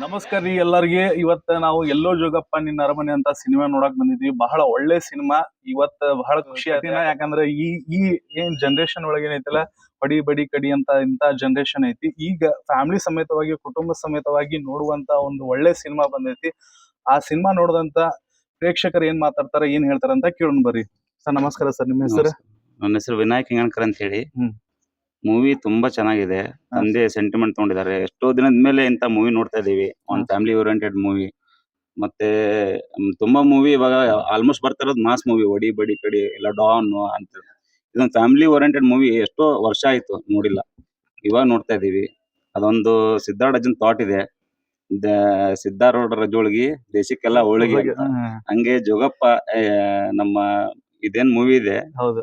ನಮಸ್ಕಾರ ರೀ ಎಲ್ಲರಿಗೆ. ಇವತ್ತ ನಾವು ಎಲ್ಲೋ ಜೋಗಪ್ಪ ನಿನ್ನ ಅರಮನೆ ಅಂತ ಸಿನಿಮಾ ನೋಡಕ್ ಬಂದಿದ್ವಿ. ಬಹಳ ಒಳ್ಳೆ ಸಿನಿಮಾ. ಇವತ್ತ ಬಹಳ ಖುಷಿ ಆಯ್ತಿನ ಯಾಕಂದ್ರೆ ಈ ಈ ಏನ್ ಜನರೇಷನ್ ಒಳಗೆ ಏನೈತಲ್ಲ ಬಡಿ ಬಡಿ ಕಡಿ ಅಂತ ಇಂತ ಜನರೇಷನ್ ಐತಿ. ಈಗ ಫ್ಯಾಮಿಲಿ ಸಮೇತವಾಗಿ ಕುಟುಂಬ ಸಮೇತವಾಗಿ ನೋಡುವಂತ ಒಂದು ಒಳ್ಳೆ ಸಿನಿಮಾ ಬಂದೈತಿ. ಆ ಸಿನಿಮಾ ನೋಡಿದಂತ ಪ್ರೇಕ್ಷಕರು ಏನ್ ಮಾತಾಡ್ತಾರ ಏನ್ ಹೇಳ್ತಾರ ಅಂತ ಕೇಳೋಣ ಬರ್ರಿ. ಸರ್ ನಮಸ್ಕಾರ ಸರ್. ನಿಮ್ಮ ಹೆಸರು? ನನ್ನ ಹೆಸರು ವಿನಾಯಕ್ ಹಿಂಗಣ್ಕರ್ ಅಂತ ಹೇಳಿ. ಹ್ಮ್. ಮೂವಿ ತುಂಬಾ ಚೆನ್ನಾಗಿದೆ. ತಂದೆ ಸೆಂಟಿಮೆಂಟ್ ತಗೊಂಡಿದ್ದಾರೆ. ಎಷ್ಟೋ ದಿನದ ಮೇಲೆ ಇಂತ ಮೂವಿ ನೋಡ್ತಾ ಇದೀವಿ. ಒಂದು ಫ್ಯಾಮಿಲಿ ಓರಿಯೆಂಟೆಡ್ ಮೂವಿ ಮತ್ತೆ ತುಂಬಾ ಮೂವಿ ಇವಾಗ ಆಲ್ಮೋಸ್ಟ್ ಬರ್ತಾ ಇರೋದು ಮಾಸ್ ಮೂವಿ ಒಡಿ ಬಡಿ ಕಡಿ ಇಲ್ಲ ಡಾನ್ ಅಂತ. ಇದೊಂದು ಫ್ಯಾಮಿಲಿ ಓರಿಯಂಟೆಡ್ ಮೂವಿ ಎಷ್ಟೋ ವರ್ಷ ಆಯ್ತು ನೋಡಿಲ್ಲ. ಇವಾಗ ನೋಡ್ತಾ ಇದೀವಿ. ಅದೊಂದು ಸಿದ್ಧಾರ್ಥ ಅಜ್ಜನ್ ಥಾಟ್ ಇದೆ. ದ- ಜೋಳಿಗೆ ದೇಶಕ್ಕೆಲ್ಲ ಹೋಳಿಗೆ ಅಂತ. ಹಂಗೆ ಜೋಗಪ್ಪ ಆ, ನಮ್ಮ ಇದೇನ್ ಮೂವಿ ಇದೆ? ಹೌದು.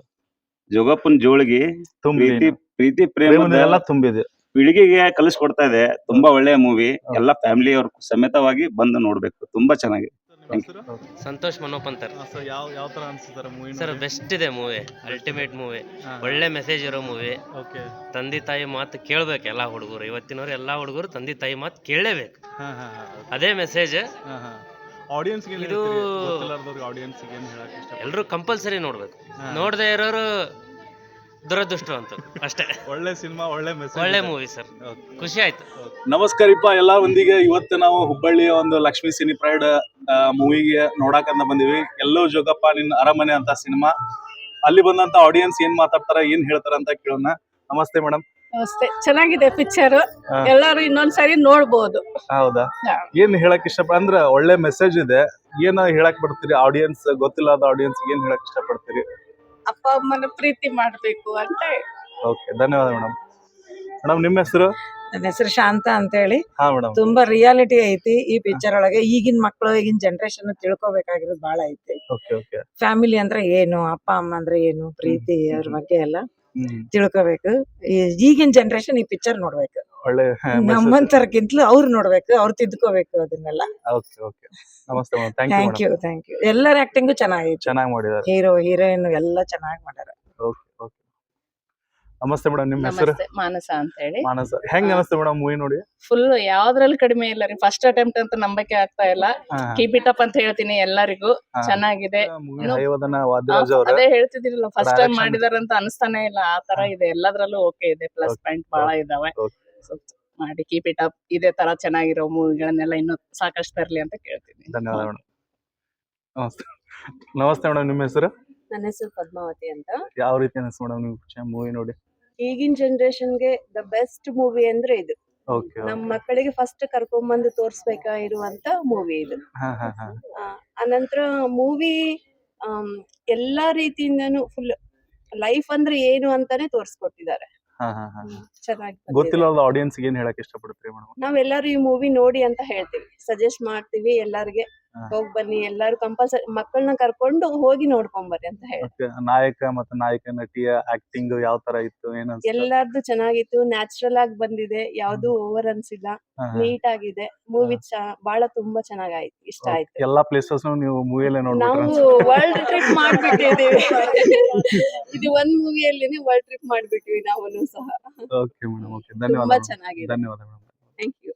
ಜೋಗಪ್ಪನ್ ಜೋಳಿಗೆ ಪ್ರೀತಿ ಪ್ರೀತಿ ಪ್ರೇಮ ಎಲ್ಲ ತುಂಬಿದೆ. ಪೀಳಿಗೆಗೆ ಕಲಿಸ್ಕೊಡ್ತಾ ಇದೆ. ತುಂಬಾ ಒಳ್ಳೆಯ ಮೂವಿ. ಎಲ್ಲ ಫ್ಯಾಮಿಲಿ ಅವ್ರ ಸಮೇತವಾಗಿ ಬಂದು ನೋಡ್ಬೇಕು. ತುಂಬಾ ಚೆನ್ನಾಗಿದೆ. ಸಂತೋಷ್ ಮನೋಪಂತರ್. ಯಾವ ಯಾವ ತರ ಅನ್ಸುತ್ತಾರೆ ಮೂವಿ ಸರ್ ಬೆಸ್ಟ್ ಇದೆ ಮೂವಿ ಅಲ್ಟಿಮೇಟ್ ಮೂವಿ ಒಳ್ಳೆ ಮೆಸೇಜ್ ಇರೋ ಮೂವಿ ಓಕೆ ತಂದೆ ತಾಯಿ ಮಾತು ಕೇಳ್ಬೇಕು ಎಲ್ಲಾ ಹುಡುಗರು. ಇವತ್ತಿನವ್ರು ಎಲ್ಲಾ ಹುಡುಗರು ತಂದೆ ತಾಯಿ ಮಾತು ಕೇಳಲೇಬೇಕು. ಅದೇ ಮೆಸೇಜ್ ಆಡಿಯನ್ಸ್ ಇದು- ಆಡಿಯನ್ಸ್ ಏನ್ ಹೇಳಕ್ ಇಷ್ಟ ಎಲ್ಲರೂ ಕಂಪಲ್ಸರಿ ನೋಡ್ಬೇಕು. ನೋಡದೆ ಇರೋರು ದುರದೃಷ್ಟರು ಅಂತ ಅಷ್ಟೇ. ಒಳ್ಳೆ ಸಿನಿಮಾ ಒಳ್ಳೆ ಮೆಸೇಜ್ ಒಳ್ಳೆ ಮೂವಿ ಸರ್ ಖುಷಿ ಆಯ್ತು. ನಮಸ್ಕಾರಿಪ್ಪ ಎಲ್ಲಾ ಒಂದಿಗೆ ಇವತ್ತು ನಾವು ಹುಬ್ಬಳ್ಳಿಯ ಒಂದು ಲಕ್ಷ್ಮಿ ಸಿನಿ ಪ್ರೈಡ್ ಮೂವಿಗೆ ನೋಡಾಕಂತ ಬಂದಿವಿ. ಎಲ್ಲೋ ಜೋಗಪ್ಪ ನಿನ್ನ ಅರಮನೆ ಅಂತ ಸಿನಿಮಾ. ಅಲ್ಲಿ ಬಂದಂತ ಆಡಿಯನ್ಸ್ ಏನ್ ಮಾತಾಡ್ತಾರ ಏನ್ ಹೇಳ್ತಾರ ಅಂತ ಕೇಳೋಣ. ನಮಸ್ತೆ ಮೇಡಮ್ ನಮಸ್ತೆ. ಚೆನ್ನಾಗಿದೆ ಪಿಕ್ಚರ್ ಎಲ್ಲಾರು ಇನ್ನೊಂದ್ಸರಿ ನೋಡ್ಬೋದು. ಹೌದಾ. ಏನ್ ಹೇಳಕ್ ಇಷ್ಟ ಅಂದ್ರ ಒಳ್ಳೆ ಮೆಸೇಜ್ ಇದೆ. ಏನ ಹೇಳಕ್ ಬರ್ತೀರಿ? ಆಡಿಯನ್ಸ್ ಗೊತ್ತಿಲ್ಲದ ಆಡಿಯನ್ಸ್ ಏನ್ ಹೇಳಕ್ ಇಷ್ಟಪಡ್ತೀರಿ? ಅಪ್ಪ ಅಮ್ಮನ ಪ್ರೀತಿ ಮಾಡ್ಬೇಕು ಅಂತ ಓಕೆ ಧನ್ಯವಾದ ಮೇಡಮ್. ಮೇಡಮ್ ನಿಮ್ಮ ಹೆಸರು? ನನ್ನ ಹೆಸರು ಶಾಂತ ಅಂತ ಹೇಳಿ. ಹಾ ಮೇಡಮ್. ತುಂಬಾ ರಿಯಾಲಿಟಿ ಐತಿ ಈ ಪಿಕ್ಚರ್ ಒಳಗೆ. ಈಗಿನ ಮಕ್ಕಳು ಈಗಿನ ಜನರೇಷನ್ ತಿಳ್ಕೊಬೇಕಾಗಿರೋದು ಬಹಳ ಐತಿ. Okay okay. ಫ್ಯಾಮಿಲಿ ಅಂದ್ರೆ ಏನು ಅಪ್ಪ ಅಮ್ಮ ಅಂದ್ರೆ ಏನು ಪ್ರೀತಿ ಅವ್ರ ಬಗ್ಗೆ ಎಲ್ಲ. ತಿಳ್ಕೊಬೇಕು. ಈ- ಈಗಿನ ಜನರೇಷನ್ ಈ ಪಿಕ್ಚರ್ ನೋಡ್ಬೇಕು. ಒಳ್ಳೆ ನಮ್ಮಂತರಕ್ಕಿಂತಲೂ ಅವ್ರು ನೋಡ್ಬೇಕು ಅವ್ರು ತಿದ್ಕೋಬೇಕು ಅದನ್ನೆಲ್ಲ. ಓಕೆ ಓಕೆ ನಮಸ್ತೆ ಥ್ಯಾಂಕ್ ಯು ಥ್ಯಾಂಕ್ ಯು ಎಲ್ಲರ ಆಕ್ಟಿಂಗು ಚೆನ್ನಾಗಿ ಚೆನ್ನಾಗಿ ಮಾಡಿದ್ದಾರೆ ಹೀರೋ ಹೀರೋಯಿನ್ ಎಲ್ಲ ಚೆನ್ನಾಗಿ ಮಾಡ್ಯಾರ. ಓಕೆ ನಮಸ್ತೆ ಮೇಡಮ್ ನಿಮ್ಮ ಹೆಸರು? ನಮಸ್ತೆ ಮಾನಸ ಅಂತ ಹೇಳಿ ಮಾನಸ. ಹೆಂಗ್ ನಮಸ್ತೆ ಮೇಡಮ್ ಮೂವಿ ನೋಡಿ? ಫುಲ್ ಯಾವ್ದ್ರಲ್ಲಿ ಕಡಿಮೆ ಇಲ್ಲ ರೀ ಫಸ್ಟ್ ಅಟೆಂಪ್ಟ್ ಅಂತ ನಂಬಕ್ಕೆ ಆಗ್ತಾ ಇಲ್ಲ. ಕೀಪ್ ಇಟ್ ಅಪ್ ಅಂತ ಹೇಳ್ತೀನಿ ಎಲ್ಲರಿಗೂ. ಚೆನ್ನಾಗಿದೆ. ಮೂವಿ ಇನ್ನು- ಹೈವದನ ವಾದ್ಯರಾಜ್ ಅವ್ರ ಅದೇ ಹೇಳ್ತಿದಿರಲ್ಲ ಫಸ್ಟ್ ಟೈಮ್ ಮಾಡಿದಾರ ಅಂತ ಅನಿಸ್ತಾನೆ ಇಲ್ಲ. ಆ ತರ ಇದೆ ಎಲ್ಲದ್ರಲ್ಲೂ ಓಕೆ ಇದೆ ಪ್ಲಸ್ Okay. ಪಾಯಿಂಟ್ ಬಹಳ ಇದಾವೆ. Okay. So, ಮಾಡಿ ಕೀಪ್ ಇಟ್ ಅಪ್ ಇದೇ ತರ ಚೆನ್ನಾಗಿರೋ ಮೂವಿಗಳನ್ನೆಲ್ಲ ಇನ್ನೂ ಸಾಕಷ್ಟು ತರ್ಲಿ ಅಂತ ಕೇಳ್ತೀನಿ. ಧನ್ಯವಾದ ಮೇಡಮ್. ನಮಸ್ತೆ. ನಮಸ್ತೆ ಮೇಡಮ್ ನಿಮ್ಮ ಹೆಸರು? ನನ್ನ ಹೆಸರು ಪದ್ಮಾವತಿ ಅಂತ. ಯಾವ ರೀತಿ ಅನಿಸ್ತು ಮೇಡಮ್ ನೀವು ಮೂವಿ ನೋಡಿ? ಈಗಿನ ಜನರೇಷನ್ಗೆ ದ ಬೆಸ್ಟ್ ಮೂವಿ ಅಂದ್ರೆ ಇದು. ನಮ್ ನಮ್ಮ ಮಕ್ಕಳಿಗೆ ಫಸ್ಟ್ ಕರ್ಕೊಂಬಂದು ತೋರ್ಸ್ಬೇಕಾಗಿರುವಂತ ಮೂವಿ ಇದು. ಅನಂತರ ಮೂವಿ ಎಲ್ಲಾ ರೀತಿಯಿಂದನು ಫುಲ್ ಲೈಫ್ ಅಂದ್ರೆ ಏನು ಅಂತಾನೆ ತೋರ್ಸ್ಕೊಟ್ಟಿದ್ದಾರೆ. ಗೊತ್ತಿಲ್ಲದ ಆಡಿಯನ್ಸ್ ಏನ್ ಹೇಳಕ್ ಇಷ್ಟಪಡ್ತೀರಿ ನಾವೆಲ್ಲರೂ ಈ ಮೂವಿ ನೋಡಿ ಅಂತ ಹೇಳ್ತೀವಿ. ಸಜೆಸ್ಟ್ ಮಾಡ್ತೀವಿ ಎಲ್ಲಾರ್ಗೆ. ಹೋಗ್ ಬನ್ನಿ ಎಲ್ಲಾರು ಕಂಪಲ್ಸರಿ ಮಕ್ಕಳನ್ನ ಕರ್ಕೊಂಡು ಹೋಗಿ ನೋಡ್ಕೊಂಡ್ ಬರ್ರಿ ಅಂತ ಹೇಳಿ. ಮತ್ತೆ ನಾಯಕ ಮತ್ತೆ ನಾಯಕ ನಟಿಯ ಆಕ್ಟಿಂಗ್ ಯಾವ ತರ ಇತ್ತು ಏನ್ ಎಲ್ಲಾರ್ದು ಚೆನ್ನಾಗಿತ್ತು ನ್ಯಾಚುರಲ್ ಆಗಿ ಬಂದಿದೆ ಯಾವ್ದು ಓವರ್ ಅನ್ಸಿಲ್ಲ. ನೀಟ್ ಆಗಿದೆ ಮೂವಿ ಬಹಳ ತುಂಬಾ ಚೆನ್ನಾಗಾಯ್ತು ಇಷ್ಟ ಆಯ್ತು. ಎಲ್ಲಾ ಪ್ಲೇಸಸ್ ನೀವು ಮೂವಿಯಲ್ಲೇ ನಾವು ವರ್ಲ್ಡ್ ಟ್ರಿಪ್ ಮಾಡ್ಬಿಟ್ಟಿದೀವಿ. ಇದು ಒಂದ್ ಮೂವಿಯಲ್ಲಿನೇ ವರ್ಲ್ಡ್ ಟ್ರಿಪ್ ಮಾಡ್ಬಿಟ್ವಿ ನಾವು ಸಹ. ಓಕೆ ಮೇಡಮ್ ಓಕೆ ತುಂಬಾ ಚೆನ್ನಾಗಿದೆ. ಧನ್ಯವಾದ ಮೇಡಮ್ ಥ್ಯಾಂಕ್ ಯು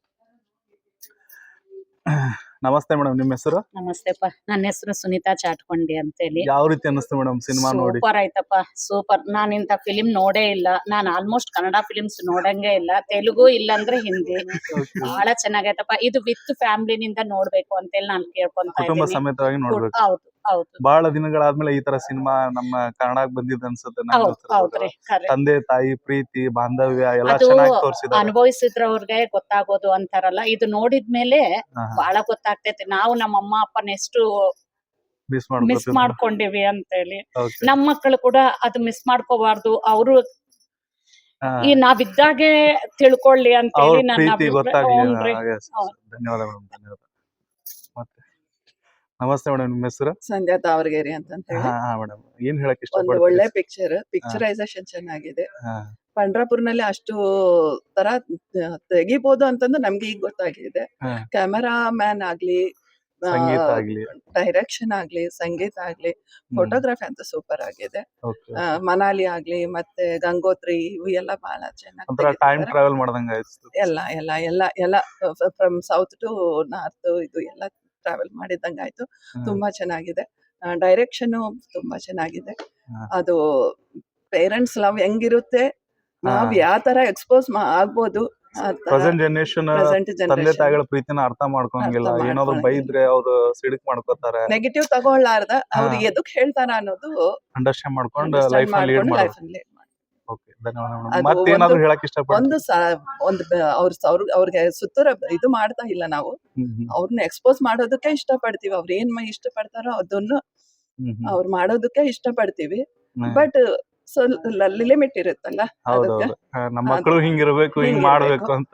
ನಮಸ್ತೆ ಮೇಡಮ್ ನಿಮ್ಮ ಹೆಸರು? ನಮಸ್ತೆಪ್ಪ. ನನ್ನ ಹೆಸರು ಸುನೀತಾ ಚಾಟ್ಕೊಂಡಿ ಅಂತೇಳಿ. ಯಾವ ರೀತಿ ಅನಿಸ್ತು ಮೇಡಮ್ ಸಿನಿಮಾ ನೋಡಿ? ಸೂಪರ್ ಆಯ್ತಪ್ಪ. ಸೂಪರ್ ನಾನ್ ಇಂಥ ಫಿಲಿಂ ನೋಡೇ ಇಲ್ಲ. ನಾನ್ ಆಲ್ಮೋಸ್ಟ್ ಕನ್ನಡ ಫಿಲಿಮ್ಸ್ ನೋಡಂಗೆ ಇಲ್ಲ. ತೆಲುಗು ಇಲ್ಲ ಅಂದ್ರೆ ಹಿಂದಿ ಬಹಳ ಚೆನ್ನಾಗೈತಪ್ಪ. ಇದು ವಿತ್ ಫ್ಯಾಮಿಲಿ ನಿಂದ ನೋಡ್ಬೇಕು ಅಂತೇಳಿ ನಾನು ಕೇಳ್ಕೊಂತ ಕುಟುಂಬ ಇದ್ದೀನಿ. ಸಮೇತವಾಗಿ ನೋಡ್ಬೇಕು. ಹೌದು ಹೌದು. ಬಹಳ ದಿನಗಳಾದ್ಮೇಲೆ ಈ ತರ ಸಿನಿಮಾ ನಮ್ಮ ಕನ್ನಡಕ್ ಬಂದಿದ್ ಅನ್ಸುತ್ತೆ ನಂಗ್ ತಂದೆ ತಾಯಿ ಪ್ರೀತಿ ಬಾಂಧವ್ಯ ಎಲ್ಲ ಚೆನ್ನಾಗಿ ತೋರಿಸಿದ ಅನುಭವಿಸಿದ್ರವ್ರಿಗೆ ಗೊತ್ತಾಗೋದು ಅಂತಾರಲ್ಲ. ಇದು ನೋಡಿದ್ಮೇಲೆ ಬಹಳ ಗೊತ್ತಾಗ್ತೈತಿ. ನಾವು ನಮ್ಮ ಅಮ್ಮ ಅಪ್ಪನ ಎಷ್ಟು ಮಿಸ್ ಮಾಡ್ಕೊಂಡಿವಿ ಅಂತ ಹೇಳಿ ನಮ್ ಮಕ್ಕಳು ಕೂಡ ಅದು ಮಿಸ್ ಮಾಡ್ಕೋಬಾರ್ದು. ಅವರು. ಈ ನಾವಿದ್ದಾಗೆ ತಿಳ್ಕೊಳ್ಳಿ ಅಂತ ಹೇಳಿ ನನ್ನ. ಹೌದು. ಧನ್ಯವಾದ. ನಮಸ್ತೆ ಮೇಡಮ್ ನಿಮ್ಮ ಹೆಸರು? ಸಂಧ್ಯಾ ತಾವರ್ಗೇರಿ ಅಂತ ಹೇಳಿ. ಮೇಡಮ್. ಏನ್ ಹೇಳಕ್ ಒಂದು ಒಳ್ಳೆ ಪಿಕ್ಚರ್ ಪಿಕ್ಚರೈಸೇಷನ್ ಚೆನ್ನಾಗಿದೆ. ಪಂಡ್ರಾಪುರ್ನಲ್ಲಿ ಅಷ್ಟು ತರ ತೆಗಿಬಹುದು ಅಂತಂದು ನಮ್ಗೆ ಈಗ ಗೊತ್ತಾಗಿದೆ ಕ್ಯಾಮೆರಾ ಮ್ಯಾನ್ ಆಗ್ಲಿ ಸಂಗೀತ ಆಗ್ಲಿ. ಡೈರೆಕ್ಷನ್ ಆಗ್ಲಿ ಸಂಗೀತ ಆಗ್ಲಿ ಫೋಟೋಗ್ರಫಿ ಅಂತ ಸೂಪರ್ ಆಗಿದೆ. ಆ, ಮನಾಲಿ ಆಗ್ಲಿ ಮತ್ತೆ ಗಂಗೋತ್ರಿ ಇವು ಎಲ್ಲ ಬಹಳ ಚೆನ್ನಾಗಿ ಒಂಥರ ಟೈಮ್ ಟ್ರಾವೆಲ್ ಮಾಡ್ದಂಗ ಆಯ್ತು ಎಲ್ಲ ಎಲ್ಲ ಎಲ್ಲ ಎಲ್ಲ ಫ್ರಮ್ ಸೌತ್ ಟು ನಾರ್ತ್ ಇದು ಎಲ್ಲ ಟ್ರಾವೆಲ್ ಮಾಡಿದಂಗೆ ಆಯ್ತು ತುಂಬಾ ಚೆನ್ನಾಗಿದೆ. ಡೈರೆಕ್ಷನ್ ತುಂಬಾ ಚೆನ್ನಾಗಿದೆ. ಅದು ಪೇರೆಂಟ್ಸ್ ಲವ್ ಹೆಂಗಿರುತ್ತೆ? ನಾವ್. ಯಾವ ತರ ಎಕ್ಸ್ಪೋಸ್ ಆಗ್ಬೋದು. ಪ್ರೆಸೆಂಟ್ ಜನರೇಷನ್ ತಂದೆ ತಾಯಿಗಳ ಪ್ರೀತಿನ ಅರ್ಥ ಮಾಡ್ಕೊಂಗಿಲ್ಲ ಏನಾದ್ರು. ಬೈದ್ರೆ ಅವ್ರು ಸಿಡಿಕ್ ಮಾಡ್ಕೋತಾರೆ. ನೆಗೆಟಿವ್ ತಗೊಳ್ಳಾರ್ದ ಅವ್ರು ಎದಕ್ ಹೇಳ್ತಾರ ಅನ್ನೋದು ಅಂಡರ್ಸ್ಟ್ಯಾಂಡ್ ಮಾಡ್ಕೊಂಡು ಲೈಫ್ ಲೀಡ್ ಮಾಡ್ತಾರೆ. ಓಕೆ ಧನ್ಯವಾದ ಅದು ಮೇಡಮ್ ಮತ್ತೇನಾದ್ರು ಒಂದು- ಹೇಳಕ್ ಇಷ್ಟಪಡ್ತೀನಿ ಒಂದು ಸ- ಒಂದು ಬ- ಅವ್ರ ಅವ್ರ ಅವ್ರಿಗೆ ಸುತ್ತೂರ ಇದು ಮಾಡ್ತಾ ಇಲ್ಲ ನಾವು. ಅವ್ರನ್ನ ಎಕ್ಸ್ಪೋಸ್ ಮಾಡೋದಕ್ಕೆ ಇಷ್ಟಪಡ್ತೀವಿ. ಅವ್ರ ಏನ್ ಇಷ್ಟ ಪಡ್ತಾರೋ ಅದನ್ನು. ಅವ್ರು ಮಾಡೋದಕ್ಕೆ ಇಷ್ಟ ಪಡ್ತೀವಿ ಬಟ್ ಲಿಮಿಟ್ ಇರುತ್ತಲ್ಲ ಹೌದು ಅದಕ್ಕೆ. ಹೌದು ಹಾ, ನಮ್ಮ ಮಕ್ಕಳು ಹಿಂಗಿರ್ಬೇಕು ಹಿಂಗ್ ಹಿಂಗಿರ್ಬೇಕು. ಮಾಡ್ಬೇಕು ಅಂತ.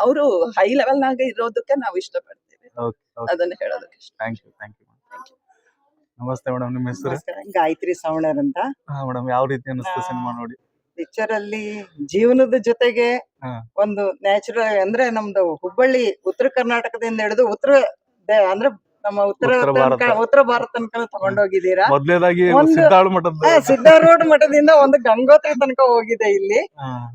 ಅವರು ಹೈ ಲೆವೆಲ್ ನಾಗ ಇರೋದಕ್ಕೆ ನಾವು ಇಷ್ಟ ಪಡ್ತೀವಿ ಅದನ್ನ ಹೇಳೋದಕ್ಕೆ ಇಷ್ಟ. ಥ್ಯಾಂಕ್ ಯು ಥ್ಯಾಂಕ್ ಯು ನಮಸ್ತೆ ಮೇಡಮ್ ನಿಮ್ಮ ಹೆಸರು? ಗಾಯತ್ರಿ ಸವಣರ್ ಅಂತ ಮೇಡಮ್ ಯಾವ ರೀತಿ ಅನಿಸ್ತು ಸಿನಿಮಾ ನೋಡಿ? ಪಿಕ್ಚರ್ ಅಲ್ಲಿ ಜೀವನದ ಜೊತೆಗೆ ಒಂದು ನ್ಯಾಚುರಲ್ ಅಂದ್ರೆ ನಮ್ದು ಹುಬ್ಬಳ್ಳಿ ಉತ್ತರ ಕರ್ನಾಟಕದಿಂದ ಹಿಡಿದು ಉತ್ತರ ಅಂದ್ರೆ ನಮ್ಮ ಉತ್ತರ ಉತ್ತರ ತನಕ ಭಾರತ. ಉತ್ತರ ಭಾರತ ತನಕ ತಗೊಂಡೋಗಿದ್ದೀರಾ ಮೊದಲನೇದಾಗಿ ಸಿದ್ಧಾರೂಢ ಮಠದಿಂದ ಒಂದು ಗಂಗೋತ್ರಿ ತನಕ ಹೋಗಿದೆ ಇಲ್ಲಿ.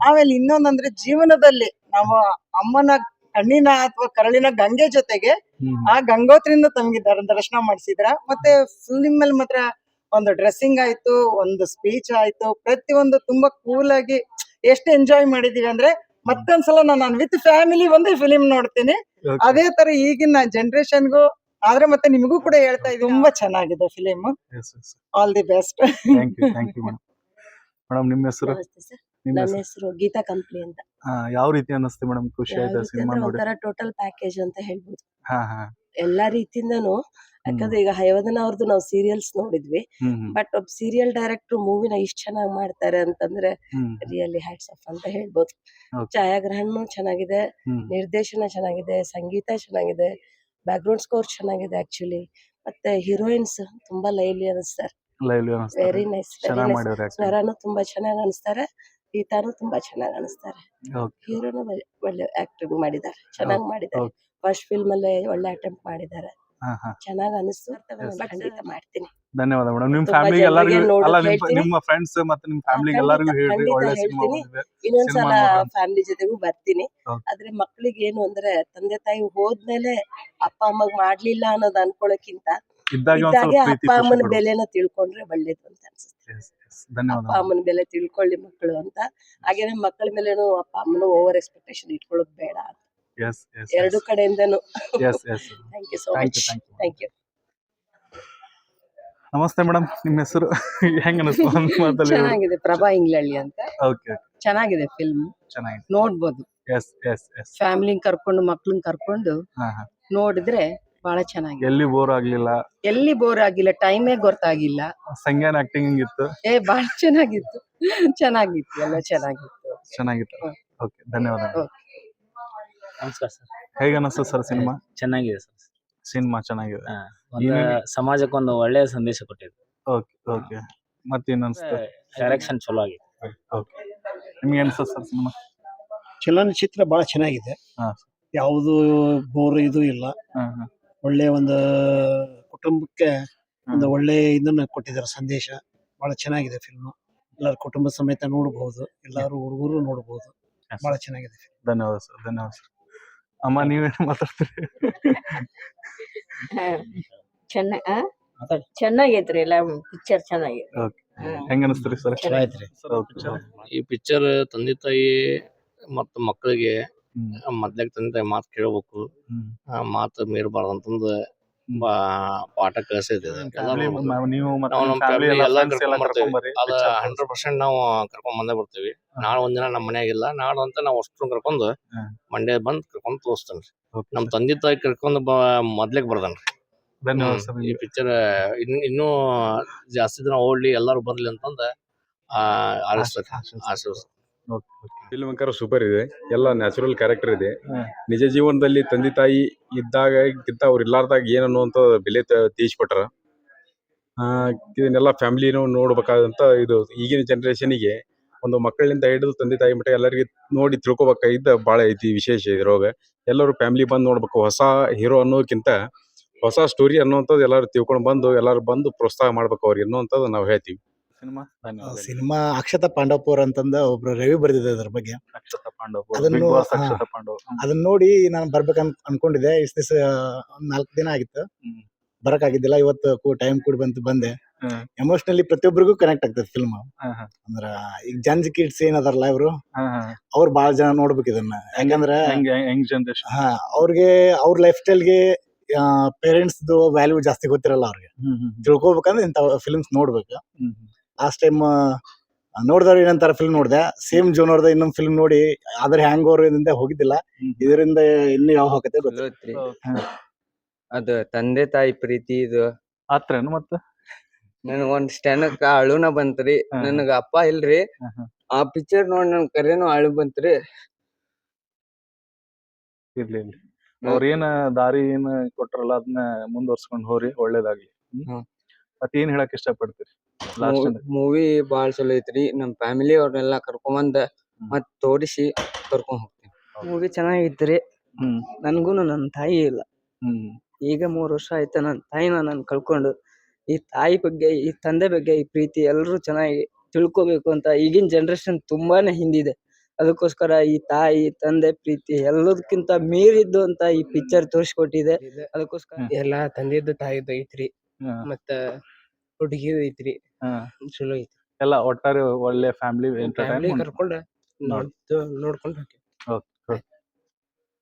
ಆಮೇಲೆ ಇನ್ನೊಂದಂದ್ರೆ ಜೀವನದಲ್ಲಿ ನಮ್ಮ ಅಮ್ಮನ ಕಣ್ಣಿನ ಅಥವಾ ಕರಳಿನ ಗಂಗೆ ಜೊತೆಗೆ ಆ ಗಂಗೋತ್ರಿಯಿಂದ ತಮ್ಗೆ ದರ್ಶನ ಮಾಡಿಸಿದ್ರ. ಮತ್ತೆ ಫಿಲ್ಮ್ ಅಲ್ಲಿ ಮಾತ್ರ ಒಂದು ಡ್ರೆಸ್ಸಿಂಗ್ ಆಯ್ತು ಒಂದು ಸ್ಪೀಚ್ ಆಯ್ತು ಪ್ರತಿಯೊಂದು ತುಂಬಾ ಕೂಲ್ ಆಗಿ ಎಷ್ಟು ಎಂಜಾಯ್ ಮಾಡಿದೀವಿ ಅಂದ್ರೆ ಮತ್ತೊಂದ್ಸಲ ನಾನು ವಿತ್ ಫ್ಯಾಮಿಲಿ ಒಂದೇ ಫಿಲಿಂ ನೋಡ್ತೀನಿ. ಅದೇ ತರ ಈಗಿನ ಜನರೇಷನ್ಗೂ ಆದ್ರೆ ಮತ್ತೆ ನಿಮಗೂ ಕೂಡ ಹೇಳ್ತಾ ಇದ್ದೀವಿ ತುಂಬಾ ಚೆನ್ನಾಗಿದೆ film. All the best madam madam ನಿಮ್ಮ ಹೆಸರು? ನಿಮ್ಮ ನನ್ನ ಹೆಸರು? ಗೀತಾ ಕಂಪ್ಲಿ ಅಂತ. ಯಾವ ರೀತಿ ಅನ್ನಿಸ್ತು ಮೇಡಮ್ ಖುಷಿ ಆಯ್ತಾ ಸಿನಿಮಾ ನೋಡಿ? ಒಂಥರ ಟೋಟಲ್ ಪ್ಯಾಕೇಜ್ ಅಂತ ಹೇಳ್ಬೋದು. ಹಾ ಹಾ. ಎಲ್ಲಾ ರೀತಿಯಿಂದನು ಯಾಕಂದ್ರೆ ಈಗ ಹಯವದನ ಅವ್ರದ್ದು ನಾವು ಸೀರಿಯಲ್ಸ್ ನೋಡಿದ್ವಿ. ಬಟ್ ಒಬ್ಬ ಸೀರಿಯಲ್ ಡೈರೆಕ್ಟರ್ ಮೂವಿನ ಇಷ್ಟ ಚೆನ್ನಾಗಿ ಮಾಡ್ತಾರೆ ಅಂತಂದ್ರೆ ರಿಯಲಿ ಹ್ಯಾಟ್ಸ್ ಆಫ್ ಅಂತ ಹೇಳ್ಬೋದು. ಛಾಯಾಗ್ರಹಣ ಚೆನ್ನಾಗಿದೆ ನಿರ್ದೇಶನ ಚೆನ್ನಾಗಿದೆ ಸಂಗೀತ ಚೆನ್ನಾಗಿದೆ ಬ್ಯಾಕ್ಗ್ರೌಂಡ್ ಸ್ಕೋರ್ ಚೆನ್ನಾಗಿದೆ ಆಕ್ಚುಲಿ ಮತ್ತೆ ಹೀರೋಯಿನ್ಸ್ ತುಂಬಾ ಲೈವ್ಲಿ ಅನಿಸ್ತಾರೆ. ವೆರಿ ನೈಸ್ ಸ್ವರಾನು ತುಂಬಾ ಚೆನ್ನಾಗಿ ಅನಿಸ್ತಾರೆ ಗೀತಾನು ತುಂಬಾ ಚೆನ್ನಾಗಿ ಅನಿಸ್ತಾರೆ. ಹೀರೋನು ಒಳ್ಳೆ ಆಕ್ಟಿಂಗ್ ಮಾಡಿದ್ದಾರೆ ಚೆನ್ನಾಗಿ ಮಾಡಿದ್ದಾರೆ. ಫಸ್ಟ್ ಫಿಲ್ಮ್ ಅಲ್ಲೇ ಒಳ್ಳೆ ಅಟೆಂಪ್ಟ್ ಮಾಡಿದ್ದಾರೆ. ಚೆನ್ನಾಗಿ ಅನಿಸ್ತು. ಖಂಡಿತ ಮಾಡ್ತೀನಿ. ಧನ್ಯವಾದ ಮೇಡಮ್ ನಿಮ್ ತುಂಬಾ ಎಲ್ಲರಿಗೂ ಅಲ್ಲ ನಿಮ್ ನಿಮ್ಮ ಫ್ರೆಂಡ್ಸ್ ಮತ್ತೆ ನಿಮ್ ಫ್ಯಾಮಿಲಿಗೆ ಖಂಡಿತ, ಎಲ್ಲರಿಗೂ ಹೇಳಿ ಒಳ್ಳೆ ಸಿನಿಮಾ ಇನ್ನೊಂದ್ಸಲ ಫ್ಯಾಮಿಲಿ ಜೊತೆಗೂ ಬರ್ತೀನಿ. ಆದ್ರೆ ಮಕ್ಕಳಿಗೆ ಏನು ಅಂದ್ರೆ ತಂದೆ ತಾಯಿ ಹೋದ್ಮೇಲೆ ಅಪ್ಪ ಅಮ್ಮಗ್ ಮಾಡ್ಲಿಲ್ಲ ಅನ್ನೋದು ಅನ್ಕೊಳಕ್ಕಿಂತ ಇದ್ದಾಗೆ ಅಪ್ಪ ಅಮ್ಮನ ಬೆಲೆನ ತಿಳ್ಕೊಂಡ್ರೆ ಒಳ್ಳೇದು ಅಂತ ಅನ್ಸುತ್ತೆ. ಅಪ್ಪ ಅಮ್ಮನ ಬೆಲೆ ತಿಳ್ಕೊಳ್ಳಿ ಮಕ್ಕಳು ಅಂತ. ಹಾಗೇನೆ ಮಕ್ಕಳ ಮೇಲೆನು ಅಪ್ಪ ಅಮ್ಮನ ಓವರ್ ಎಕ್ಸ್ಪೆಕ್ಟೇಷನ್ ಇಟ್ಕೊಳ್ಳೋದು ಬೇಡ ಅಂತ. ಎಸ್ ಎಸ್ ಎರಡು ಕಡೆಯಿಂದನು. Yes yes thank you so Thank much you, thank you. Thank you ನಮಸ್ತೆ ಮೇಡಮ್ ನಿಮ್ಮ ಹೆಸರು ಹೆಂಗ ಅನಿಸ್ತು ಒಂದು ಮಾತಲ್ಲಿ ಚೆನ್ನಾಗಿದೆ ಪ್ರಭಾ ಇಂಗ್ಲಳ್ಳಿ ಅಂತ. ಓಕೆ ಚೆನ್ನಾಗಿದೆ ಫಿಲ್ಮ್ ಚೆನ್ನಾಗಿದೆ. ನೋಡ್ಬೋದು. ಎಸ್ ಎಸ್ ಎಸ್ ಫ್ಯಾಮಿಲಿ ಕರ್ಕೊಂಡು ಮಕ್ಳನ್ ಕರ್ಕೊಂಡು ಹಾ ಹಾ. ನೋಡಿದ್ರೆ ಬಹಳ ಚೆನ್ನಾಗಿದೆ. ಎಲ್ಲಿ ಬೋರ್ ಆಗ್ಲಿಲ್ಲ? ಎಲ್ಲಿ ಬೋರ್ ಆಗಿಲ್ಲ ಟೈಮೇ ಗೊತ್ತಾಗಿಲ್ಲ. ಸಂಜ್ಞಾನ ಆಕ್ಟಿಂಗ್ ಹಿಂಗಿತ್ತು? ಏ ಬಹಳ ಚೆನ್ನಾಗಿತ್ತು. ಚೆನ್ನಾಗಿತ್ತು ಎಲ್ಲ ಚೆನ್ನಾಗಿತ್ತು. ಚೆನ್ನಾಗಿತ್ತು. ಓಕೆ ಧನ್ಯವಾದ ನಮಸ್ಕಾರ ಸರ್. ಹೇಗೆ ಅನಿಸ್ತದೆ ಸರ್ ಸಿನಿಮಾ? ಚೆನ್ನಾಗಿದೆ ಸರ್. ಸಿನಿಮಾ ಚೆನ್ನಾಗಿದೆ. ಒಂದು ಸಮಾಜಕ್ಕೆ ಒಂದು ಒಳ್ಳೆಯ ಸಂದೇಶ ಕೊಟ್ಟಿದೆ ಓಕೆ ಓಕೆ. ಮತ್ತೇನು ಅನಿಸ್ತು ಡೈರೆಕ್ಷನ್ ಚಲೋ ಆಗಿದೆ. ಓಕೆ. ನಿಮ್ಗೆ ಅನಿಸ್ತದೆ ಸರ್ ಸಿನಿಮಾ? ಚಲನಚಿತ್ರ ಬಹಳ ಚೆನ್ನಾಗಿದೆ. ಹಾ. ಯಾವುದು ಬೋರ್ ಇದು ಇಲ್ಲ. ಹಾ ಹಾ. ಒಳ್ಳೆ ಒಂದು ಕುಟುಂಬಕ್ಕೆ ಒಂದು ಒಳ್ಳೆ ಇದನ್ನ ಕೊಟ್ಟಿದ್ದಾರೆ ಸಂದೇಶ. ಬಹಳ ಚೆನ್ನಾಗಿದೆ ಫಿಲ್ಮ್ ಎಲ್ಲರ ಕುಟುಂಬ ಸಮೇತ ನೋಡಬಹುದು ಎಲ್ಲರೂ ಹುಡುಗರು ನೋಡಬಹುದು ಬಹಳ ಚೆನ್ನಾಗಿದೆ ಧನ್ಯವಾದ ಸರ್ ಧನ್ಯವಾದ ಸರ್. ಅಮ್ಮ ನೀವೇನು ಮಾತಾಡ್ತೀರಿ? ಚೆನ್ನ ಚೆನ್ನಾಗೈತ್ರಿ ಎಲ್ಲ ಪಿಕ್ಚರ್ ಚೆನ್ನಾಗಿದೆ ಓಕೆ ಹೆಂಗ ಅನಿಸ್ತೀರಿ ಸರ್? ಚೆನ್ನಾಗೈತ್ರಿ. ಈ ಪಿಕ್ಚರ್ ತಂದೆ ತಾಯಿ ಮತ್ತು ಮಕ್ಕಳಿಗೆ ಮೊದ್ಲಾಗ ತಂದೆ ತಾಯಿ ಮಾತು ಕೇಳ್ಬೇಕು. ಆ ಮಾತು ಮೀರಬಾರ್ದು ಅಂತಂದು ಪಾಠ ಮ- ನೀವು ಹಂಡ್ರೆಡ್ ಪರ್ಸೆಂಟ್ ನಾವು ಕರ್ಕೊಂಡ್ ಬಂದೇ ಬರ್ತೀವಿ. ನಾಳೆ ಒಂದಿನ ನಮ್ಮ ಮನೆಯಾಗಿಲ್ಲ. ನಾಳೆ ಅಂತ ನಾವು ಅಷ್ಟು ಕರ್ಕೊಂಡು. ಮಂಡ್ಯ ಬಂದ್ ಕರ್ಕೊಂಡ್ ತೋರಿಸ್ತೇನ್ರಿ. Okay, ನಮ್. ತಂದೆ ತಾಯಿ ಕರ್ಕೊಂಡ್ ಮೊದ್ಲಿಗೆ ಬರ್ದನ್ರಿ. ಧನ್ಯವಾದ ಈ ಪಿಕ್ಚರ್ ಇನ್ ಇನ್ನೂ ಜಾಸ್ತಿ ದಿನ ಓಡ್ಲಿ ಎಲ್ಲಾರು ಬರ್ಲಿ ಅಂತಂದ ಆ ಆರಿಸ್ತಾರೆ ಆಶೀರ್ವಾದ. ಫಿಲ್ಮ್ ಅಂಕಾರ ಸೂಪರ್ ಇದೆ. ಎಲ್ಲ ನ್ಯಾಚುರಲ್ ಕ್ಯಾರೆಕ್ಟರ್ ಇದೆ. ನಿಜ ಜೀವನದಲ್ಲಿ ತಂದೆ ತಾಯಿ ಇದ್ದಾಗಕ್ಕಿಂತ ಅವ್ರು ಇರ್ಲಾರ್ದಾಗ ಏನು ಅನ್ನುವಂತ ಬೆಲೆ ತ- ತಿಳಿಸ್ಕೊಟ್ರ ಆ, ಇದನ್ನೆಲ್ಲ ಫ್ಯಾಮಿಲಿನೂ ನೋಡ್ಬೇಕಾದಂತ ಇದು ಈಗಿನ ಜನರೇಷನಿಗೆ ಒಂದು ಮಕ್ಕಳಿಂದ ಹಿಡಿದು ತಂದೆ ತಾಯಿ ಮಟ್ಟ ಎಲ್ಲರಿಗೆ ನೋಡಿ ತಿಳ್ಕೊಬೇಕಾಗಿದ್ದ ಭಾಳ ಐತಿ ವಿಶೇಷ ಇದ್ರೊಳಗೆ. ಎಲ್ಲರೂ ಫ್ಯಾಮಿಲಿ ಬಂದು ನೋಡ್ಬೇಕು. ಹೊಸ ಹೀರೋ ಅನ್ನೋಕ್ಕಿಂತ ಹೊಸ ಸ್ಟೋರಿ ಅನ್ನುವಂಥದ್ದು ಎಲ್ಲರೂ ತಿಳ್ಕೊಂಡು ಬಂದು ಎಲ್ಲರೂ ಬಂದು ಪ್ರೋತ್ಸಾಹ ಮಾಡ್ಬೇಕು ಅವ್ರಿಗೆ ಅನ್ನುವಂಥದ್ದು ನಾವು ಹೇಳ್ತೀವಿ. ಸಿನಿಮಾ? ಧನ್ಯವಾದ ಸಿನಿಮಾ ಅಕ್ಷತಾ ಪಾಂಡವಪುರ ಅಂತಂದ ಒಬ್ರು ರವಿ ಬರೆದಿದೆ ಅದ್ರ ಬಗ್ಗೆ. ಅಕ್ಷತ ಅದನ್ನು- ಬಿಗ್ ಬಾಸ್ ಹಾ. ಅಕ್ಷತ ಪಾಂಡವ್. ಅದನ್ನ ನೋಡಿ ನಾನು ಬರ್ಬೇಕಂತ ಅನ್ಕೊಂಡಿದ್ದೆ. ದಿಸ್ ದಿವಸ ಒಂದ್ ನಾಲ್ಕು ದಿನ ಆಗಿತ್ತು. ಬರಕ್ ಆಗಿದ್ದಿಲ್ಲ ಇವತ್ತು ಟೈಮ್ ಕೂಡ ಬಂತು ಬಂದೆ. ಹ್ಮ್. ಎಮೋಷನಲಿ ಪ್ರತಿಯೊಬ್ಬರಿಗೂ ಕನೆಕ್ಟ್ ಆಗ್ತದೆ ಫಿಲ್ಮ್. ಅಂದ್ರ ಈಗ ಜಂಜ್ ಕಿಡ್ಸ್ ಏನದಾರಲ್ಲ ಇವರು? ಹಾ, ಹಾ. ಅವ್ರು ಬಹಳ ಜನ ನೋಡ್ಬೇಕು ಇದನ್ನ. ಯಾಕಂದ್ರ ಹೆಂಗ್ ಹೆಂಗ್ ಜನರೇಷನ್ ಹಾ ಅವ್ರಿಗೆ ಅವ್ರ ಲೈಫ್ ಸ್ಟೈಲ್ಗೆ ಪೇರೆಂಟ್ಸ್ ವ್ಯಾಲ್ಯೂ ಜಾಸ್ತಿ ಗೊತ್ತಿರಲ್ಲ ಅವ್ರಿಗೆ. ತಿಳ್ಕೊಬೇಕಂದ್ರೆ ಇಂಥ ಫಿಲ್ಮ್ಸ್ ನೋಡ್ಬೇಕು. ಹ್ಮ್. ಲಾಸ್ಟ್ ಟೈಮ್ ನೋಡಿದವ್ರು ಏನಂತಾರೆ ಫಿಲ್ಮ್ ನೋಡಿದೆ. ಸೇಮ್ ಜೋನ್ ಅವ್ರದ ಇನ್ನೊಂದ್ ಫಿಲ್ಮ್ ನೋಡಿ ಅದ್ರ ಹ್ಯಾಂಗ್ ಓವರ್ ಹೋಗಿದ್ದಿಲ್ಲ. ಹ್ಮ್. ಇದರಿಂದ ಇನ್ನು ಯಾವ ಹೋಗತ್ತೆ ಗೊತ್ತಿಲ್ಲ. ಅದು ತಂದೆ ತಾಯಿ ಪ್ರೀತಿ ಇದು. ಆತ್ರೇನು ಮತ್ತ? ನನಗೊಂದ್ ಒಂದ್ ಸ್ಟ್ಯಾನಕ್ ಅಳುನ ಬಂತ್ರಿ. ನನಗ ಅಪ್ಪ ಇಲ್ರಿ. ಆ ಪಿಕ್ಚರ್ ನೋಡ್ ನನ್ ಕರೇನು ಅಳು ಬಂತ್ರಿ. ಇರ್ಲಿ ಇರ್ಲಿ. ಅವ್ರ ಏನ ದಾರಿ ಏನ್ ಕೊಟ್ರಲ್ಲ ಅದನ್ನ ಮುಂದುವರ್ಸ್ಕೊಂಡ್ ಹೋರಿ ಒಳ್ಳೇದಾಗ್ಲಿ. ಹ್ಮ್? ಹ್ಮ್. ಮತ್ ಏನ್ ಹೇಳಕ್ ಇಷ್ಟಪಡ್ತೀರಿ? ಲಾಸ್ಟ್ ಮೂವಿ ಬಾಳ್ ಚಲೋ ಐತ್ರಿ. ನಮ್ ಫ್ಯಾಮಿಲಿ ಅವ್ರನ್ನೆಲ್ಲ ಕರ್ಕೊಂಬಂದ ಮತ್ ತೋರಿಸಿ ಕರ್ಕೊಂಡ್ ಹೋಗ್ತೀನಿ ಮೂವಿ ಚೆನ್ನಾಗಿತ್ರಿ. ಹ್ಮ್. ನನ್ಗೂನು ನನ್ ತಾಯಿ ಇಲ್ಲ. ಹ್ಮ್. ಈಗ ಮೂರ್ ವರ್ಷ ಆಯ್ತು ನನ್ನ ತಾಯಿನ ನಾನು ಕಳ್ಕೊಂಡು ಈ ತಾಯಿ ಬಗ್ಗೆ ಈ ತಂದೆ ಬಗ್ಗೆ ಈ ಪ್ರೀತಿ ಎಲ್ಲರೂ ಚೆನ್ನಾಗಿ ತಿಳ್ಕೊಬೇಕು ಅಂತ ಈಗಿನ ಜನರೇಷನ್ ತುಂಬಾನೇ ಹಿಂದಿದೆ. ಅದಕ್ಕೋಸ್ಕರ ಈ ತಾಯಿ ತಂದೆ ಪ್ರೀತಿ ಎಲ್ಲದಕ್ಕಿಂತ ಮೀರಿದ್ದು ಅಂತ ಈ ಪಿಕ್ಚರ್ ತೋರಿಸ್ಕೊಟ್ಟಿದೆ. ಅದಕ್ಕೋಸ್ಕರ. ಎಲ್ಲಾ ತಂದೆದ್ದು ತಾಯಿದ್ದು ಐತ್ರಿ. ಹಾ. ಮತ್ತ ಹುಡುಗಿದು ಐತ್ರಿ ಹಾ. ಚಲೋ ಐತಿ ಎಲ್ಲ ಒಟ್ಟಾರೆ ಒಳ್ಳೆ ಫ್ಯಾಮಿಲಿ ಫ್ಯಾಮಿಲಿ ಎಂಟರ್ಟೈನ್ಮೆಂಟ್ ಕರ್ಕೊಂಡ ನೋಡ್ ನೋಡ್ಕೊಂಡು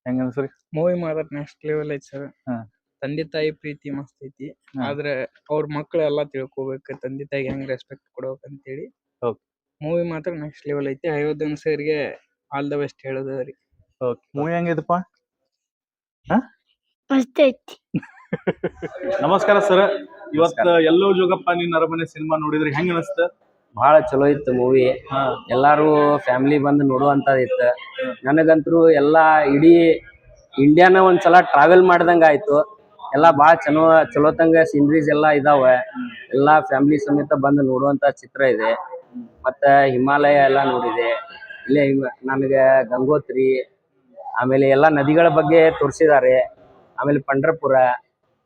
ಹೆಂಗ. ಅನ್ಸ್ರಿ? ಮೂವಿ ಮಾತ್ರ ನೆಕ್ಸ್ಟ್ ಲೆವೆಲ್ ಐತಿ ಸರ್ ಹಾ. ತಂದೆ ತಾಯಿ ಪ್ರೀತಿ ಮಸ್ತ್ ಐತಿ. ಹಾ. ಆದ್ರೆ ಅವ್ರ ಮಕ್ಳು ಎಲ್ಲಾ ತಿಳ್ಕೊಬೇಕು ತಂದೆ ತಾಯಿಗೆ ಹೆಂಗ್ ರೆಸ್ಪೆಕ್ಟ್ ಕೊಡ್ಬೇಕು ಅಂತೇಳಿ. Okay. ಮೂವಿ ಮಾತ್ರ ನೆಕ್ಸ್ಟ್ ಲೆವೆಲ್ ಐತಿ. ಅಯೋಧ್ಯನ್ ಸರ್ಗೆ ಆಲ್ ದ ಬೆಸ್ಟ್ ಹೇಳೋದ್ರಿ ರೀ ಓಕೆ. ಮೂವಿ ಹೆಂಗಿದಪ್ಪ ಮಸ್ತ್ ಐತಿ. ನಮಸ್ಕಾರ ಸರ್ ಇವತ್ತ ಎಲ್ಲೋ ಜೋಗಪ್ಪ ನಿನ್ನ ಅರಮನೆ ಸಿನಿಮಾ ನೋಡಿದ್ರೆ ಹೆಂಗ ಅನಸ್ತ? ಬಹಳ ಚಲೋ ಇತ್ತು ಮೂವಿ ಎಲ್ಲಾರು ಫ್ಯಾಮಿಲಿ ಬಂದು ನೋಡುವಂತ ಇತ್ತು. ನನಗಂತರೂ ಎಲ್ಲಾ ಇಡೀ ಇಂಡಿಯಾನ ಒಂದ್ಸಲ ಟ್ರಾವೆಲ್ ಮಾಡ್ದಂಗ ಆಯ್ತು. ಎಲ್ಲಾ ಬಹಳ ಚಲೋ ಚಲೋತಂಗ ಸೀನ್ರೀಸ್ ಎಲ್ಲಾ ಇದಾವೆ. ಎಲ್ಲಾ ಫ್ಯಾಮಿಲಿ ಸಮೇತ ಬಂದು ನೋಡುವಂತ ಚಿತ್ರ ಇದೆ. ಮತ್ತ ಹಿಮಾಲಯ ಎಲ್ಲಾ ನೋಡಿದೆ. ಇಲ್ಲೇ ನನಗೆ ಗಂಗೋತ್ರಿ ಆಮೇಲೆ ಎಲ್ಲಾ ನದಿಗಳ ಬಗ್ಗೆ ತೋರಿಸಿದ್ದಾರೆ ಆಮೇಲೆ ಪಂಡ್ರಪುರ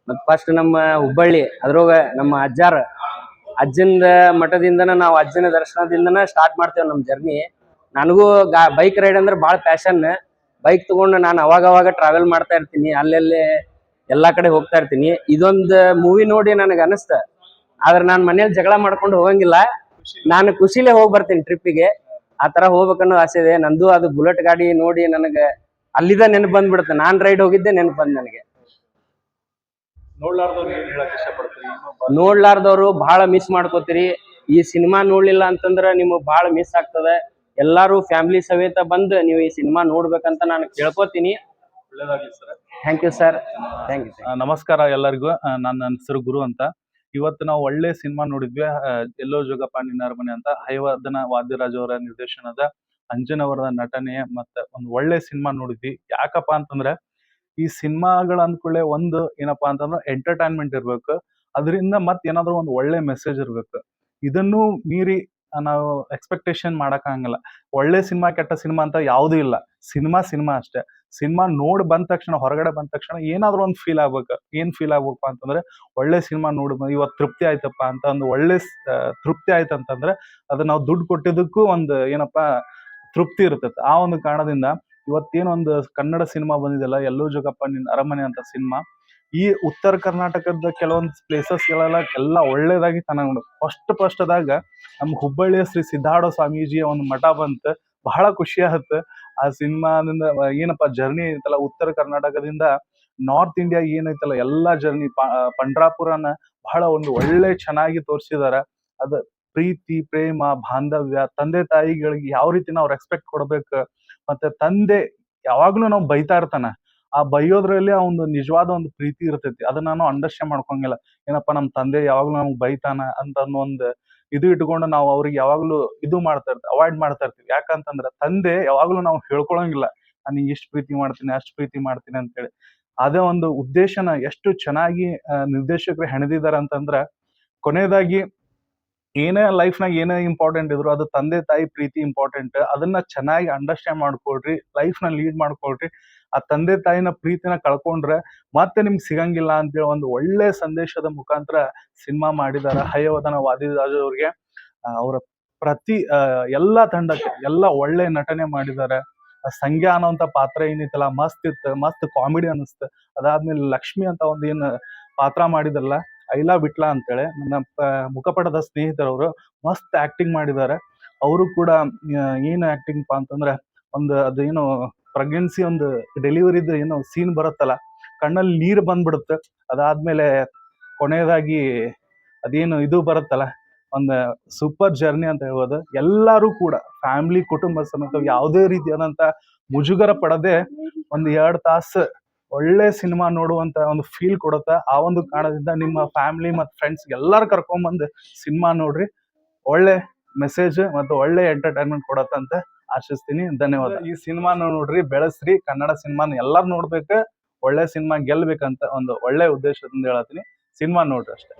ಮತ್ ಫಸ್ಟ್ ನಮ್ಮ ಹುಬ್ಬಳ್ಳಿ, ಅದ್ರೊಳಗ ನಮ್ಮ ಅಜ್ಜಾರ ಅಜ್ಜನ ಮಠದಿಂದನ ನಾವು ಅಜ್ಜನ ದರ್ಶನದಿಂದನ ಸ್ಟಾರ್ಟ್ ಮಾಡ್ತೇವೆ ನಮ್ಮ ಜರ್ನಿ ನನಗೂ ಗಾ ಬೈಕ್ ರೈಡ್ ಅಂದ್ರೆ ಭಾಳ ಪ್ಯಾಷನ್ ಬೈಕ್ ತಗೊಂಡು ನಾನು ಅವಾಗ ಅವಾಗ ಟ್ರಾವೆಲ್ ಮಾಡ್ತಾ ಇರ್ತೀನಿ, ಅಲ್ಲೆಲ್ಲೇ ಎಲ್ಲಾ ಕಡೆ ಹೋಗ್ತಾ ಇರ್ತೀನಿ. ಇದೊಂದು ಮೂವಿ ನೋಡಿ ನನಗೆ ಅನಿಸ್ತ. ಆದ್ರೆ ನಾನು ಮನೇಲಿ ಜಗಳ ಮಾಡ್ಕೊಂಡು ಹೋಗಂಗಿಲ್ಲ. ನಾನು ಖುಷಿಲೇ ಹೋಗಿ ಬರ್ತೀನಿ ಟ್ರಿಪ್ಪಿಗೆ ಆ ತರ ಹೋಗ್ಬೇಕನ್ನೋ ಆಸೆ ಇದೆ. ನಂದು ಅದು ಬುಲೆಟ್ ಗಾಡಿ ನೋಡಿ ನನಗೆ ಅಲ್ಲಿದ ನೆನಪು ಬಂದ್ಬಿಡುತ್ತೆ. ನಾನ್ ರೈಡ್ ಹೋಗಿದ್ದೆ ನೆನಪು ಬಂದ್ ನನಗೆ. ನೋಡ್ಲಾರ್ದವ್ರು ಬಹಳ ಮಿಸ್ ಮಾಡ್ಕೋತೀರಿ. ಈ ಸಿನಿಮಾ ನೋಡ್ಲಿಲ್ಲ ಅಂತಂದ್ರ ನಿಮಗ್ ಬಹಳ ಮಿಸ್ ಆಗ್ತದ. ಎಲ್ಲಾರು ಫ್ಯಾಮಿಲಿ ಸಮೇತ ಬಂದು ನೀವು ಈ ಸಿನಿಮಾ ನೋಡ್ಬೇಕಂತ ನಾನು ಕೇಳ್ಕೊತೀನಿ. Thank you sir thank you ಆ, ನಮಸ್ಕಾರ ಎಲ್ಲರಿಗೂ. ನನ್ನ ಹೆಸರು ಗುರು ಅಂತ. ಇವತ್ತು ನಾವು ಒಳ್ಳೆ ಸಿನಿಮಾ ನೋಡಿದ್ವಿ. ಆ, ಎಲ್ಲೋ ಜೋಗಪ್ಪ ನಿನ್ನ ಅರಮನೆ ಅಂತ ಹೈವರ್ಧನ ವಾದ್ಯರಾಜ್ ಅವರ ನಿರ್ದೇಶನದ ಅಂಜನವರ ಅವರ ನಟನೆ ಮತ್ತೆ ಒಂದು ಒಳ್ಳೆ ಸಿನಿಮಾ ನೋಡಿದ್ವಿ. ಯಾಕಪ್ಪ ಅಂತಂದ್ರೆ ಈ ಸಿನಿಮಾಗಳ ಅಂದ್ಕೊಳ್ಳೆ ಒಂದು ಏನಪ್ಪಾ ಅಂತಂದ್ರೆ ಎಂಟರ್ಟೈನ್ಮೆಂಟ್ ಇರ್ಬೇಕು. ಅದರಿಂದ ಮತ್ತೆ ಏನಾದ್ರು ಒಂದು ಒಳ್ಳೆ ಮೆಸೇಜ್ ಇರ್ಬೇಕು. ಇದನ್ನು ಮೀರಿ ನಾವು ಎಕ್ಸ್ಪೆಕ್ಟೇಷನ್ ಮಾಡಕ್ಕಾಗಲ್ಲ ಒಳ್ಳೆ ಸಿನಿಮಾ, ಕೆಟ್ಟ ಸಿನಿಮಾ ಅಂತ ಯಾವುದೂ ಇಲ್ಲ. ಸಿನಿಮಾ ಸಿನಿಮಾ ಅಷ್ಟೇ. ಸಿನಿಮಾ ನೋಡಿ ಬಂದ ತಕ್ಷಣ, ಹೊರಗಡೆ ಬಂದ ತಕ್ಷಣ ಏನಾದ್ರೂ ಒಂದು ಫೀಲ್ ಆಗ್ಬೇಕು. ಏನ್ ಫೀಲ್ ಆಗ್ಬೇಕು ಅಂತಂದ್ರೆ ಒಳ್ಳೆ ಸಿನಿಮಾ ನೋಡಿ ಇವತ್ತು ತೃಪ್ತಿ ಆಯ್ತಪ್ಪ ಅಂತ ಒಂದು ಒಳ್ಳೆ ತೃಪ್ತಿ ಆಯ್ತು ಅಂತಂದ್ರೆ ಅದು ನಾವು ದುಡ್ಡು ಕೊಟ್ಟಿದ್ದಕ್ಕೂ ಒಂದು ಏನಪ್ಪಾ, ತೃಪ್ತಿ ಇರ್ತೈತೆ. ಆ ಒಂದು ಕಾರಣದಿಂದ ಇವತ್ತೇನೊಂದು ಕನ್ನಡ ಸಿನಿಮಾ ಬಂದಿದೆಲ್ಲ ಎಲ್ಲೋ ಜೋಗಪ್ಪ ನಿನ್ ಅರಮನೆ ಅಂತ ಸಿನಿಮಾ, ಈ ಉತ್ತರ ಕರ್ನಾಟಕದ ಕೆಲವೊಂದು ಪ್ಲೇಸಸ್ ಗಳೆಲ್ಲ ಎಲ್ಲ ಒಳ್ಳೇದಾಗಿ ಚೆನ್ನಾಗಿ ಫಸ್ಟ್ ಫಸ್ಟ್ ಅದಾಗ ನಮ್ಮ ಹುಬ್ಬಳ್ಳಿಯ ಶ್ರೀ ಸಿದ್ಧಾರ್ಥ ಸ್ವಾಮೀಜಿಯ ಒಂದು ಮಠ ಬಂತು. ಬಹಳ ಖುಷಿ ಆಗುತ್ತೆ ಆ ಸಿನಿಮಾದಿಂದ ಏನಪ್ಪ ಜರ್ನಿ ಐತಲ್ಲ, ಉತ್ತರ ಕರ್ನಾಟಕದಿಂದ ನಾರ್ತ್ ಇಂಡಿಯಾ ಏನೈತಲ್ಲ, ಎಲ್ಲಾ ಜರ್ನಿ ಪಂಡ್ರಾಪುರನ ಬಹಳ ಒಂದು ಒಳ್ಳೆ ಚೆನ್ನಾಗಿ ತೋರಿಸಿದಾರ. ಅದ ಪ್ರೀತಿ, ಪ್ರೇಮ, ಬಾಂಧವ್ಯ, ತಂದೆ ತಾಯಿಗಳಿಗೆ ಯಾವ ರೀತಿ ನಾವು ರೆಸ್ಪೆಕ್ಟ್ ಕೊಡ್ಬೇಕು ಮತ್ತೆ ತಂದೆ ಯಾವಾಗ್ಲೂ ನಾವು ಬೈತಾ ಇರ್ತಾನ. ಆ ಬೈಯೋದ್ರಲ್ಲಿ ಒಂದು ನಿಜವಾದ ಒಂದು ಪ್ರೀತಿ ಇರ್ತೈತಿ. ಅದನ್ನ ನಾನು ಅಂಡರ್ಸ್ಟ್ಯಾಂಡ್ ಮಾಡ್ಕೊಂಗಿಲ್ಲ. ಏನಪ್ಪಾ ನಮ್ ತಂದೆ ಯಾವಾಗ್ಲೂ ನಮ್ಗೆ ಬೈತಾನ ಅಂತ ಅನ್ನೋ ಒಂದು ಇದು ಇಟ್ಕೊಂಡು ನಾವು ಅವ್ರಿಗೆ ಯಾವಾಗ್ಲೂ ಇದು ಮಾಡ್ತಾ ಇರ್ತೀವಿ ಅವಾಯ್ಡ್ ಮಾಡ್ತಾ ಇರ್ತೀವಿ. ಯಾಕಂತಂದ್ರೆ ತಂದೆ ಯಾವಾಗ್ಲೂ ನಾವು ಹೇಳ್ಕೊಳಂಗಿಲ್ಲ. ನಾನು ಇಷ್ಟು ಪ್ರೀತಿ ಮಾಡ್ತೀನಿ, ಅಷ್ಟು ಪ್ರೀತಿ ಮಾಡ್ತೀನಿ ಅಂತೇಳಿ. ಅದೇ ಒಂದು ಉದ್ದೇಶನ ಎಷ್ಟು ಚೆನ್ನಾಗಿ ನಿರ್ದೇಶಕರು ಹೆಣೆದಿದ್ದಾರೆ ಅಂತಂದ್ರ ಕೊನೆಯದಾಗಿ ಏನೇ ಲೈಫ್ನಾಗ ಏನೇ ಇಂಪಾರ್ಟೆಂಟ್ ಇದ್ರು ಅದು ತಂದೆ, ತಾಯಿ ಪ್ರೀತಿ ಇಂಪಾರ್ಟೆಂಟ್ ಅದನ್ನ ಚೆನ್ನಾಗಿ ಅಂಡರ್ಸ್ಟ್ಯಾಂಡ್ ಮಾಡ್ಕೊಳ್ರಿ ಲೈಫ್ನ ಲೀಡ್ ಮಾಡ್ಕೊಳ್ರಿ. ಆ ತಂದೆ, ತಾಯಿನ ಪ್ರೀತಿನ ಕಳ್ಕೊಂಡ್ರೆ ಮತ್ತೆ ನಿಮ್ಗೆ ಸಿಗಂಗಿಲ್ಲ ಅಂತೇಳಿ ಒಂದು ಒಳ್ಳೆ ಸಂದೇಶದ ಮುಖಾಂತರ ಸಿನಿಮಾ ಮಾಡಿದಾರ ಹಯವದನ ವಾದಿರಾಜ್ ಅವ್ರಿಗೆ ಅವರ ಪ್ರತಿ ಎಲ್ಲಾ ತಂಡಕ್ಕೆ ಎಲ್ಲ ಒಳ್ಳೆ ನಟನೆ ಮಾಡಿದ್ದಾರೆ ಸಂಜ್ಞಾ ಅನ್ನೋಂಥ ಪಾತ್ರ ಏನಿತ್ತಲ್ಲ, ಮಸ್ತ್ ಇತ್ತು, ಮಸ್ತ್ ಕಾಮಿಡಿ ಅನಿಸ್ತು. ಅದಾದ್ಮೇಲೆ ಲಕ್ಷ್ಮಿ ಅಂತ ಒಂದು ಏನು ಪಾತ್ರ ಮಾಡಿದ್ರಲ್ಲ ಐಲಾ ಬಿಟ್ಲಾ ಅಂತೇಳಿ ನನ್ನ ಮುಖಪಟದ ಸ್ನೇಹಿತರವರು ಮಸ್ತ್ ಆಕ್ಟಿಂಗ್ ಮಾಡಿದ್ದಾರೆ. ಅವರು ಕೂಡ ಏನು ಆಕ್ಟಿಂಗ್ ಪಾ ಅಂತಂದ್ರೆ ಒಂದು ಅದೇನು ಪ್ರೆಗ್ನೆನ್ಸಿ ಒಂದು ಡೆಲಿವರಿದ ಏನೋ ಸೀನ್ ಬರುತ್ತಲ್ಲ, ಕಣ್ಣಲ್ಲಿ ನೀರು ಬಂದ್ಬಿಡುತ್ತೆ. ಅದಾದ್ಮೇಲೆ ಕೊನೆಯದಾಗಿ ಅದೇನು ಇದು ಬರುತ್ತಲ್ಲ, ಒಂದು ಸೂಪರ್ ಜರ್ನಿ ಅಂತ ಹೇಳ್ಬೋದು. ಎಲ್ಲರೂ ಕೂಡ ಫ್ಯಾಮಿಲಿ ಕುಟುಂಬ ಸಮೇತ ಯಾವುದೇ ರೀತಿಯಾದಂತ ಮುಜುಗರ ಪಡದೆ ಒಂದು ಎರಡು ತಾಸು ಒಳ್ಳೆ ಸಿನಿಮಾ ನೋಡುವಂತ ಒಂದು ಫೀಲ್ ಕೊಡುತ್ತೆ. ಆ ಒಂದು ಕಾರಣದಿಂದ ನಿಮ್ಮ ಫ್ಯಾಮಿಲಿ ಮತ್ತು ಫ್ರೆಂಡ್ಸ್ ಎಲ್ಲರೂ ಕರ್ಕೊಂಬಂದು ಸಿನಿಮಾ ನೋಡ್ರಿ. ಒಳ್ಳೆ ಮೆಸೇಜ್ ಮತ್ತು ಒಳ್ಳೆ ಎಂಟರ್ಟೈನ್ಮೆಂಟ್ ಕೊಡತ್ತಂತ ಅಂತ ಆಶಿಸ್ತೀನಿ. ಧನ್ಯವಾದ. ಈ ಸಿನಿಮಾ ನೋಡ್ರಿ ಬೆಳೆಸ್ರಿ. ಕನ್ನಡ ಸಿನಿಮಾನ ಎಲ್ಲಾರು ನೋಡ್ಬೇಕು. ಒಳ್ಳೆ ಸಿನಿಮಾ ಗೆಲ್ಬೇಕಂತ ಒಂದು ಒಳ್ಳೆ ಉದ್ದೇಶದಿಂದ ಹೇಳತ್ತೀನಿ ಸಿನಿಮಾ ನೋಡ್ರಿ ಅಷ್ಟೇ.